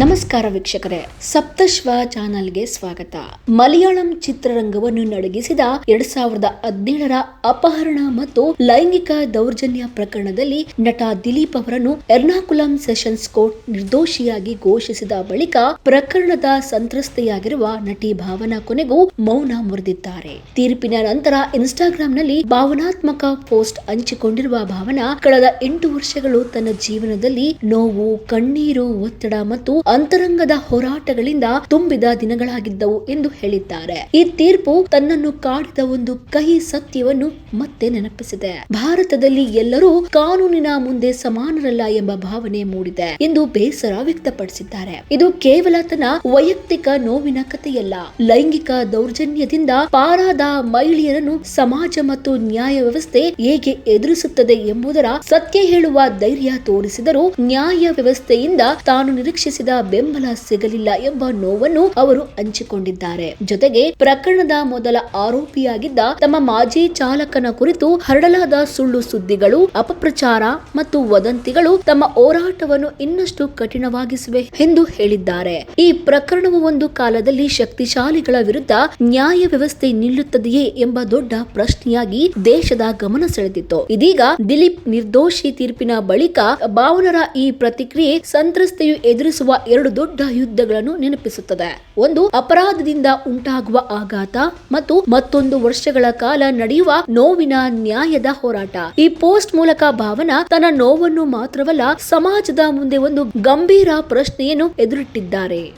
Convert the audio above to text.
ನಮಸ್ಕಾರ ವೀಕ್ಷಕರೇ, ಸಪ್ತಶ್ವ ಚಾನಲ್ಗೆ ಸ್ವಾಗತ. ಮಲಯಾಳಂ ಚಿತ್ರರಂಗವನ್ನು ನಡಗಿಸಿದ ಎರಡ್ ಸಾವಿರದ ಹದಿನೇಳರ ಅಪಹರಣ ಮತ್ತು ಲೈಂಗಿಕ ದೌರ್ಜನ್ಯ ಪ್ರಕರಣದಲ್ಲಿ ನಟ ದಿಲೀಪ್ ಅವರನ್ನು ಎರ್ನಾಕುಲಂ ಸೆಷನ್ಸ್ ಕೋರ್ಟ್ ನಿರ್ದೋಷಿಯಾಗಿ ಘೋಷಿಸಿದ ಬಳಿಕ ಪ್ರಕರಣದ ಸಂತ್ರಸ್ತೆಯಾಗಿರುವ ನಟಿ ಭಾವನಾ ಕೊನೆಗೂ ಮೌನ ಮುರಿದಿದ್ದಾರೆ. ತೀರ್ಪಿನ ನಂತರ ಇನ್ಸ್ಟಾಗ್ರಾಂನಲ್ಲಿ ಭಾವನಾತ್ಮಕ ಪೋಸ್ಟ್ ಹಂಚಿಕೊಂಡಿರುವ ಭಾವನಾ, ಕಳೆದ ಎಂಟು ವರ್ಷಗಳು ತನ್ನ ಜೀವನದಲ್ಲಿ ನೋವು, ಕಣ್ಣೀರು, ಒತ್ತಡ ಮತ್ತು ಅಂತರಂಗದ ಹೋರಾಟಗಳಿಂದ ತುಂಬಿದ ದಿನಗಳಾಗಿದ್ದವು ಎಂದು ಹೇಳಿದ್ದಾರೆ. ಈ ತೀರ್ಪು ತನ್ನನ್ನು ಕಾಡಿದ ಒಂದು ಕಹಿ ಸತ್ಯವನ್ನು ಮತ್ತೆ ನೆನಪಿಸಿದೆ. ಭಾರತದಲ್ಲಿ ಎಲ್ಲರೂ ಕಾನೂನಿನ ಮುಂದೆ ಸಮಾನರಲ್ಲ ಎಂಬ ಭಾವನೆ ಮೂಡಿದೆ ಎಂದು ಬೇಸರ ವ್ಯಕ್ತಪಡಿಸಿದ್ದಾರೆ. ಇದು ಕೇವಲ ತನ್ನ ವೈಯಕ್ತಿಕ ನೋವಿನ ಕಥೆಯಲ್ಲ. ಲೈಂಗಿಕ ದೌರ್ಜನ್ಯದಿಂದ ಪಾರಾದ ಮಹಿಳೆಯರನ್ನು ಸಮಾಜ ಮತ್ತು ನ್ಯಾಯ ವ್ಯವಸ್ಥೆ ಹೇಗೆ ಎದುರಿಸುತ್ತದೆ ಎಂಬುದರ ಸತ್ಯ ಹೇಳುವ ಧೈರ್ಯ ತೋರಿಸಿದರೂ ನ್ಯಾಯ ವ್ಯವಸ್ಥೆಯಿಂದ ತಾನು ನಿರೀಕ್ಷಿಸಿದ ಬೆಂಬಲ ಸಿಗಲಿಲ್ಲ ಎಂಬ ನೋವನ್ನು ಅವರು ಹಂಚಿಕೊಂಡಿದ್ದಾರೆ. ಜೊತೆಗೆ ಪ್ರಕರಣದ ಮೊದಲ ಆರೋಪಿಯಾಗಿದ್ದ ತಮ್ಮ ಮಾಜಿ ಚಾಲಕನ ಕುರಿತು ಹರಡಲಾದ ಸುಳ್ಳು ಸುದ್ದಿಗಳು, ಅಪಪ್ರಚಾರ ಮತ್ತು ವದಂತಿಗಳು ತಮ್ಮ ಹೋರಾಟವನ್ನು ಇನ್ನಷ್ಟು ಕಠಿಣವಾಗಿಸುವೆ ಎಂದು ಹೇಳಿದ್ದಾರೆ. ಈ ಪ್ರಕರಣವು ಒಂದು ಕಾಲದಲ್ಲಿ ಶಕ್ತಿಶಾಲಿಗಳ ವಿರುದ್ಧ ನ್ಯಾಯ ವ್ಯವಸ್ಥೆ ನಿಲ್ಲುತ್ತದೆಯೇ ಎಂಬ ದೊಡ್ಡ ಪ್ರಶ್ನೆಯಾಗಿ ದೇಶದ ಗಮನ ಸೆಳೆದಿತ್ತು. ಇದೀಗ ದಿಲೀಪ್ ನಿರ್ದೋಷಿ ತೀರ್ಪಿನ ಬಳಿಕ ಭಾವನರ ಈ ಪ್ರತಿಕ್ರಿಯೆ ಸಂತ್ರಸ್ತೆಯು ಎದುರಿಸುವ ಎರಡು ದೊಡ್ಡ ಯುದ್ಧಗಳನ್ನು ನೆನಪಿಸುತ್ತದೆ. ಒಂದು, ಅಪರಾಧದಿಂದ ಉಂಟಾಗುವ ಆಘಾತ ಮತ್ತು ಮತ್ತೊಂದು ವರ್ಷಗಳ ಕಾಲ ನಡೆಯುವ ನೋವಿನ ನ್ಯಾಯದ ಹೋರಾಟ. ಈ ಪೋಸ್ಟ್ ಮೂಲಕ ಭಾವನಾ ತನ್ನ ನೋವನ್ನು ಮಾತ್ರವಲ್ಲ, ಸಮಾಜದ ಮುಂದೆ ಒಂದು ಗಂಭೀರ ಪ್ರಶ್ನೆಯನ್ನು ಎದುರಿಟ್ಟಿದ್ದಾರೆ.